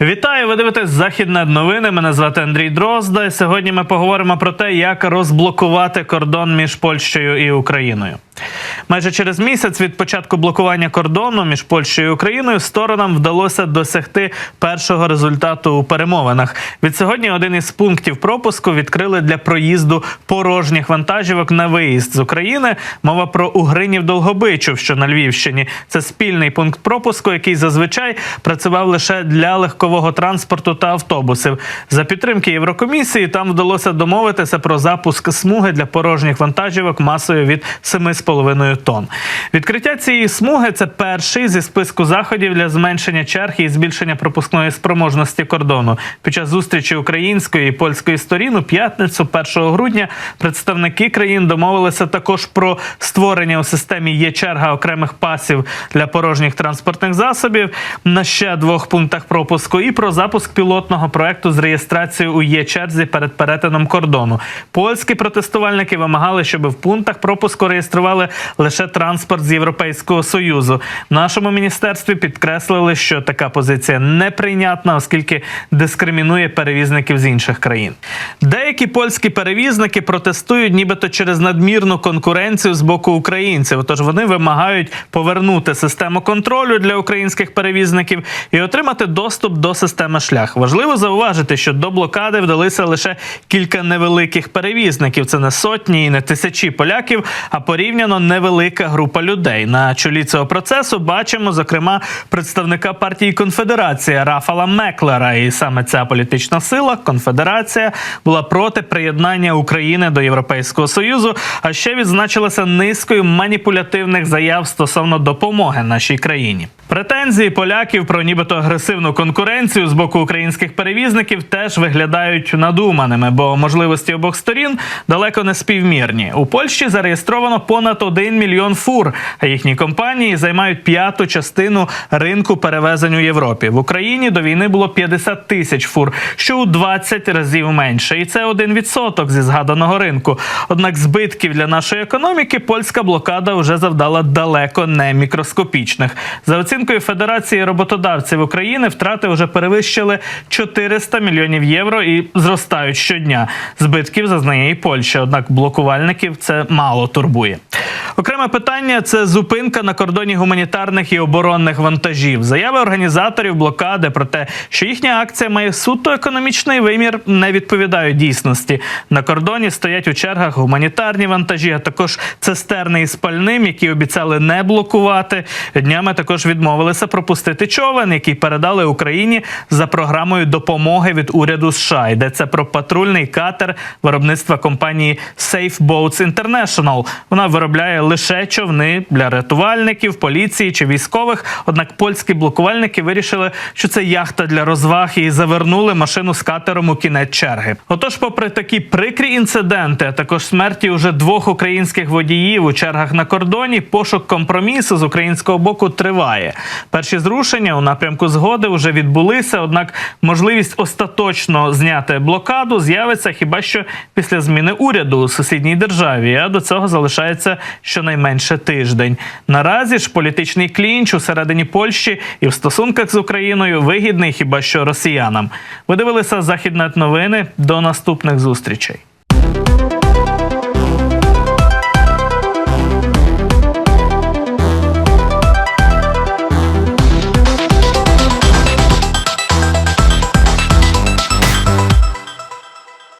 Вітаю! Ви дивитесь західне новини. Мене звати Андрій Дрозда. Сьогодні ми поговоримо про те, як розблокувати кордон між Польщею і Україною. Майже через місяць від початку блокування кордону між Польщею і Україною сторонам вдалося досягти першого результату у перемовинах. Від сьогодні один із пунктів пропуску відкрили для проїзду порожніх вантажівок на виїзд з України. Мова про Угринів Долгобичів, що на Львівщині. Це спільний пункт пропуску, який зазвичай працював лише для легкового транспорту та автобусів. За підтримки Єврокомісії там вдалося домовитися про запуск смуги для порожніх вантажівок масою від 7,5 тонн. Відкриття цієї смуги це перший зі списку заходів для зменшення черг і збільшення пропускної спроможності кордону. Під час зустрічі української і польської сторін у п'ятницю, 1 грудня, представники країн домовилися також про створення у системі є черга окремих пасів для порожніх транспортних засобів на ще двох пунктах пропуску і про запуск пілотного проекту з реєстрацією у є черзі перед перетином кордону. Польські протестувальники вимагали, щоб в пунктах пропуску реєстрували лише транспорт з Європейського союзу. В нашому міністерстві підкреслили, що така позиція неприйнятна, оскільки дискримінує перевізників з інших країн. Деякі польські перевізники протестують, нібито через надмірну конкуренцію з боку українців. Тож вони вимагають повернути систему контролю для українських перевізників і отримати доступ до системи шлях. Важливо зауважити, що до блокади вдалися лише кілька невеликих перевізників. Це не сотні і не тисячі поляків, а порівняно невелика група людей. На чолі цього процесу бачимо, зокрема, представника партії Конфедерація Рафала Меклера. І саме ця політична сила Конфедерація була проти приєднання України до Європейського союзу, а ще відзначилася низкою маніпулятивних заяв стосовно допомоги нашій країні. Претензії поляків про нібито агресивну конкуренцію з боку українських перевізників теж виглядають надуманими, бо можливості обох сторін далеко не співмірні. У Польщі зареєстровано понад 1 мільйон фур, а їхні компанії займають п'яту частину ринку перевезень у Європі. В Україні до війни було 50 тисяч фур, що у 20 разів менше, і це один відсоток зі згаданого ринку. Однак збитків для нашої економіки польська блокада вже завдала далеко не мікроскопічних. За оцінкою Федерації роботодавців України, втрати вже перевищили 400 мільйонів євро і зростають щодня. Збитків зазнає і Польща, однак блокувальників це мало турбує. Окреме питання це зупинка на кордоні гуманітарних і оборонних вантажів. Заяви організаторів блокади про те, що їхня акція має суто економічний вимір, не відповідають дійсності. На кордоні стоять у чергах гуманітарні вантажі, а також цистерни із пальним, які обіцяли не блокувати. Днями також відмовилися пропустити човен, який передали Україні за програмою допомоги від уряду США. Йдеться про патрульний катер виробництва компанії Safe Boats International. Вона виробляє лише човни для рятувальників, поліції чи військових. Однак польські блокувальники вирішили, що це яхта для розваг і завернули машину з катером у кінець черги. Отож, попри такі прикрі інциденти, а також смерті уже двох українських водіїв у чергах на кордоні, пошук компромісу з українського боку триває. Перші зрушення у напрямку згоди вже відбулися. Однак можливість остаточно зняти блокаду з'явиться хіба що після зміни уряду у сусідній державі. А до цього залишається щонайменше тиждень. Наразі ж політичний клінч у середині Польщі і в стосунках з Україною вигідний хіба що росіянам. Ви дивилися західне новини. До наступних зустрічей.